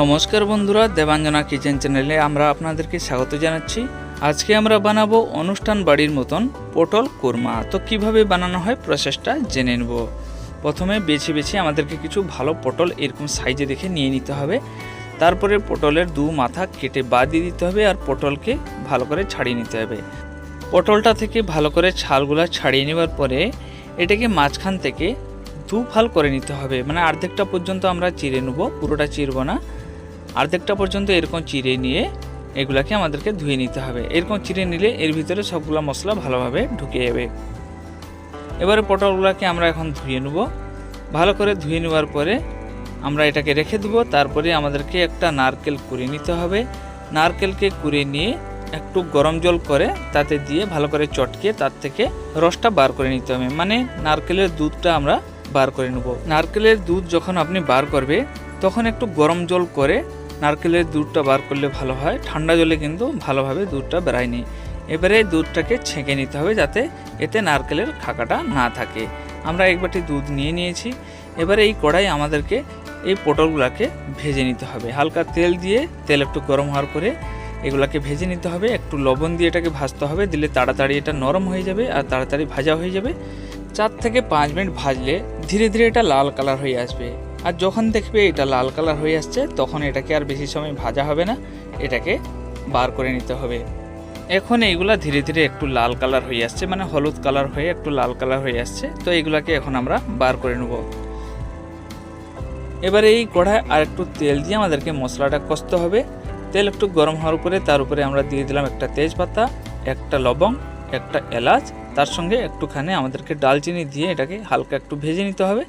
নমস্কার বন্ধুরা, দেবাঞ্জনা কিচেন চ্যানেলে আমরা আপনাদেরকে স্বাগত জানাচ্ছি। আজকে আমরা বানাবো অনুষ্ঠান বাড়ির মতন পটল কোরমা। তো কীভাবে বানানো হয় প্রসেসটা জেনে নেব। প্রথমে বেছে বেছে আমাদেরকে কিছু ভালো পটল এরকম সাইজে দেখে নিয়ে নিতে হবে। তারপরে পটলের দু মাথা কেটে বাদ দিয়ে দিতে হবে আর পটলকে ভালো করে ছাড়িয়ে নিতে হবে। পটলটা থেকে ভালো করে ছালগুলা ছাড়িয়ে নেওয়ার পরে এটাকে মাঝখান থেকে দু ফাল করে নিতে হবে। মানে অর্ধেকটা পর্যন্ত আমরা চিড়ে নেব, পুরোটা চিরবো না। অর্ধেকটা পর্যন্ত এরকম চিড়ে নিয়ে এগুলাকে আমাদেরকে ধুয়ে নিতে হবে। এরকম চিড়ে নিলে এর ভিতরে সবগুলো মশলা ভালোভাবে ঢুকে যাবে। এবারে পটলগুলোকে আমরা এখন ধুয়ে নেব। ভালো করে ধুয়ে নেওয়ার পরে আমরা এটাকে রেখে দেবো। তারপরে আমাদেরকে একটা নারকেল কুড়ে নিতে হবে। নারকেলকে কুড়ে নিয়ে একটু গরম জল করে তাতে দিয়ে ভালো করে চটকে তার থেকে রসটা বার করে নিতে হবে। মানে নারকেলের দুধটা আমরা বার করে নেব। নারকেলের দুধ যখন আপনি বার করবে, তখন একটু গরম জল করে নারকেলের দুধটা বার করলে ভালো হয়। ঠান্ডা জলে কিন্তু ভালোভাবে দুধটা বেরায়নি। এবারে দুধটাকে ছেঁকে নিতে হবে যাতে এতে নারকেলের খাকাটা না থাকে। আমরা এক বাটি দুধ নিয়ে নিয়েছি। এবারে এই কড়াই আমাদেরকে এই পটলগুলোকে ভেজে নিতে হবে। হালকা তেল দিয়ে, তেল একটু গরম হওয়ার পরে এগুলাকে ভেজে নিতে হবে। একটু লবণ দিয়ে এটাকে ভাজতে হবে। দিলে তাড়াতাড়ি এটা নরম হয়ে যাবে আর তাড়াতাড়ি ভাজা হয়ে যাবে। চার থেকে পাঁচ মিনিট ভাজলে ধীরে ধীরে এটা লাল কালার হয়ে আসবে। আর যখন দেখবে এটা লাল কালার হয়ে আসছে, তখন এটাকে আর বেশি সময় ভাজা হবে না, এটাকে বার করে নিতে হবে। এখন এইগুলা ধীরে ধীরে একটু লাল কালার হয়ে আসছে মানে হলুদ কালার হয়ে একটু লাল কালার হয়ে আসছে, তো এইগুলাকে এখন আমরা বার করে নেব। এবারে এই কড়ায় আর একটু তেল দিয়ে আমাদেরকে মশলাটা কষতে হবে। তেল একটু গরম হওয়ার উপরে, তার উপরে আমরা দিয়ে দিলাম একটা তেজপাতা, একটা লবং একটা এলাচ তার সঙ্গে একটুখানি আমাদেরকে ডালচিনি দিয়ে এটাকে হালকা একটু ভেজে নিতে হবে।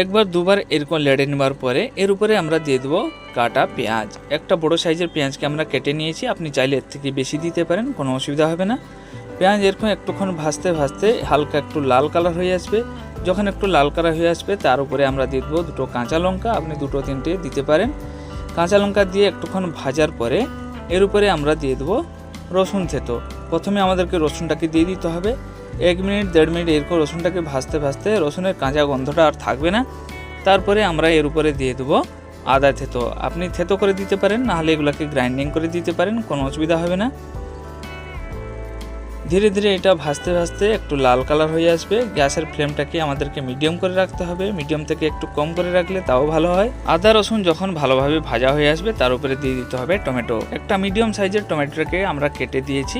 একবার দুবার এরকম লেড়ে নেওয়ার পরে এর উপরে আমরা দিয়ে দেবো কাটা পেঁয়াজ। একটা বড় সাইজের পেঁয়াজকে আমরা কেটে নিয়েছি, আপনি চাইলে এর থেকে বেশি দিতে পারেন, কোনো অসুবিধা হবে না। পেঁয়াজ এরকম একটুক্ষণ ভাজতে ভাজতে হালকা একটু লাল কালার হয়ে আসবে। যখন একটু লাল কালার হয়ে আসবে, তার উপরে আমরা দিয়ে দেবো দুটো কাঁচা লঙ্কা, আপনি দুটো তিনটে দিতে পারেন। কাঁচা লঙ্কা দিয়ে একটুক্ষণ ভাজার পরে এর উপরে আমরা দিয়ে দেবো রসুন থেতো। প্রথমে আমাদেরকে রসুনটাকে দিয়ে দিতে হবে। এক মিনিট, দেড় মিনিট এরকম রসুনটাকে ভাজতে ভাজতে রসুনের কাঁচা গন্ধটা আর থাকবে না। তারপরে আমরা এর উপরে দিয়ে দেবো আদা থেতো। আপনি থেতো করে দিতে পারেন নাহলে এগুলোকে গ্রাইন্ডিং করে দিতে পারেন, কোনো অসুবিধা হবে না। ধীরে ধীরে এটা ভাজতে ভাজতে একটু লাল কালার হয়ে আসবে। গ্যাসের ফ্লেমটাকে আমাদেরকে মিডিয়াম করে রাখতে হবে। মিডিয়াম থেকে একটু কম করে রাখলে তাও ভালো হয়। আদা, রসুন যখন ভালোভাবে ভাজা হয়ে আসবে, তার উপরে দিয়ে দিতে হবে টমেটো। একটা মিডিয়াম সাইজের টমেটোকে আমরা কেটে দিয়েছি।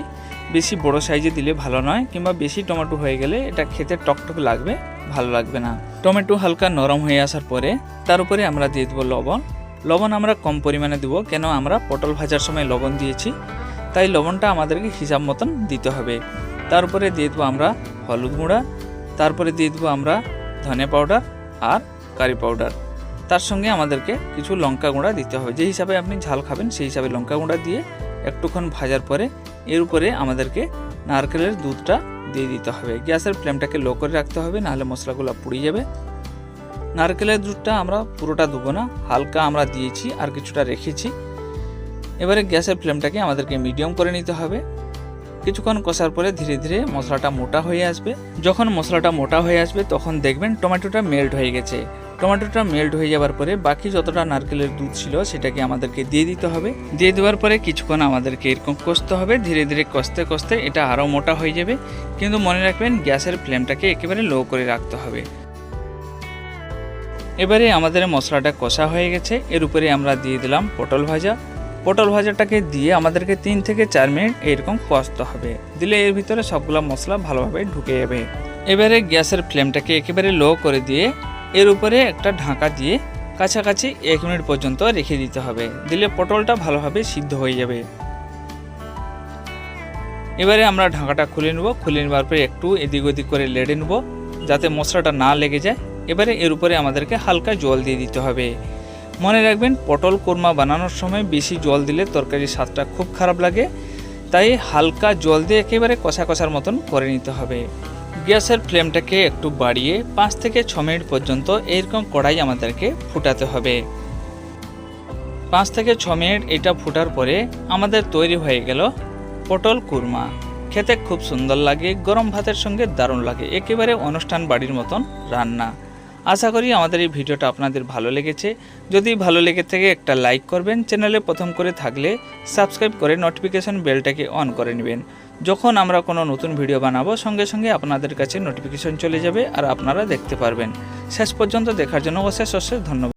বেশি বড় সাইজে দিলে ভালো নয়, কিংবা বেশি টমেটো হয়ে গেলে এটা খেতে টকটক লাগবে, ভালো লাগবে না। টমেটো হালকা নরম হয়ে আসার পরে তার উপরে আমরা দিয়ে দেবো লবণ। লবণ আমরা কম পরিমাণে দেবো, কেন আমরা পটল ভাজার সময় লবণ দিয়েছি, তাই লবণটা আমাদেরকে হিসাব মতন দিতে হবে। তারপরে দিয়ে দেবো আমরা হলুদ গুঁড়া তারপরে দিয়ে দেবো আমরা ধনে পাউডার আর কারি পাউডার। তার সঙ্গে আমাদেরকে কিছু লঙ্কা গুঁড়া দিতে হবে। যে হিসাবে আপনি ঝাল খাবেন, সেই হিসাবে লঙ্কা গুঁড়া দিয়ে একটুক্ষণ ভাজার পরে এর উপরে আমাদেরকে নারকেলের দুধটা দিয়ে দিতে হবে। গ্যাসের ফ্লেমটাকে লো করে রাখতে হবে, নাহলে মশলাগুলো পুড়ে যাবে। নারকেলের দুধটা আমরা পুরোটা দেবো না, হালকা আমরা দিয়েছি আর কিছুটা রেখেছি। এবারে গ্যাসের ফ্লেমটাকে আমাদেরকে মিডিয়াম করে নিতে হবে। কিছুক্ষণ কষার পরে ধীরে ধীরে মশলাটা মোটা হয়ে আসবে। যখন মশলাটা মোটা হয়ে আসবে, তখন দেখবেন টমেটোটা মেল্ট হয়ে গেছে। টমেটোটা মেল্ট হয়ে যাওয়ার পরে বাকি যতটা নারকেলের দুধ ছিল সেটাকে আমাদেরকে দিয়ে দিতে হবে। দিয়ে দেওয়ার পরে কিছুক্ষণ আমাদেরকে এরকম কষতে হবে। ধীরে ধীরে কষতে কষতে এটা আরও মোটা হয়ে যাবে। কিন্তু মনে রাখবেন, গ্যাসের ফ্লেমটাকে একেবারে লো করে রাখতে হবে। এবারে আমাদের মশলাটা কষা হয়ে গেছে। এর উপরে আমরা দিয়ে দিলাম পটল ভাজা। পটল ভাজাটাকে দিয়ে আমাদেরকে তিন থেকে চার মিনিট এরকম কষতে হবে। দিলে এর ভিতরে সবগুলো মশলা ভালোভাবে ঢুকে যাবে। এবারে গ্যাসের ফ্লেমটাকে একেবারে লো করে দিয়ে এর উপরে একটা ঢাকা দিয়ে কাছাকাছি এক মিনিট পর্যন্ত রেখে দিতে হবে। দিলে পটলটা ভালোভাবে সিদ্ধ হয়ে যাবে। এবারে আমরা ঢাকাটা খুলে নেব। খুলে নেবার পরে একটু এদিক ওদিক করে লেড়ে নেব যাতে মশলাটা না লেগে যায়। এবারে এর উপরে আমাদেরকে হালকা জল দিয়ে দিতে হবে। মনে রাখবেন, পটল কোরমা বানানোর সময় বেশি জল দিলে তরকারির স্বাদটা খুব খারাপ লাগে। তাই হালকা জল দিয়ে একেবারে কষা কষার মতন করে নিতে হবে। গ্যাসের ফ্লেমটাকে একটু বাড়িয়ে পাঁচ থেকে ছ মিনিট পর্যন্ত এরকম কড়াই আমাদেরকে ফুটাতে হবে। পাঁচ থেকে ছ মিনিট এটা ফুটার পরে আমাদের তৈরি হয়ে গেল পটল কুরমা। খেতে খুব সুন্দর লাগে, গরম ভাতের সঙ্গে দারুণ লাগে, একেবারে অনুষ্ঠান বাড়ির মতন রান্না। আশা করি আমাদের এই ভিডিওটা আপনাদের ভালো লেগেছে। যদি ভালো লেগে থাকে একটা লাইক করবেন, চ্যানেলে প্রথম করে থাকলে সাবস্ক্রাইব করে নোটিফিকেশন বেলটাকে অন করে নেবেন। যখন আমরা কোনো নতুন ভিডিও বানাবো, সঙ্গে সঙ্গে আপনাদের কাছে নোটিফিকেশন চলে যাবে আর আপনারা দেখতে পারবেন। শেষ পর্যন্ত দেখার জন্য অশেষ অশেষ ধন্যবাদ।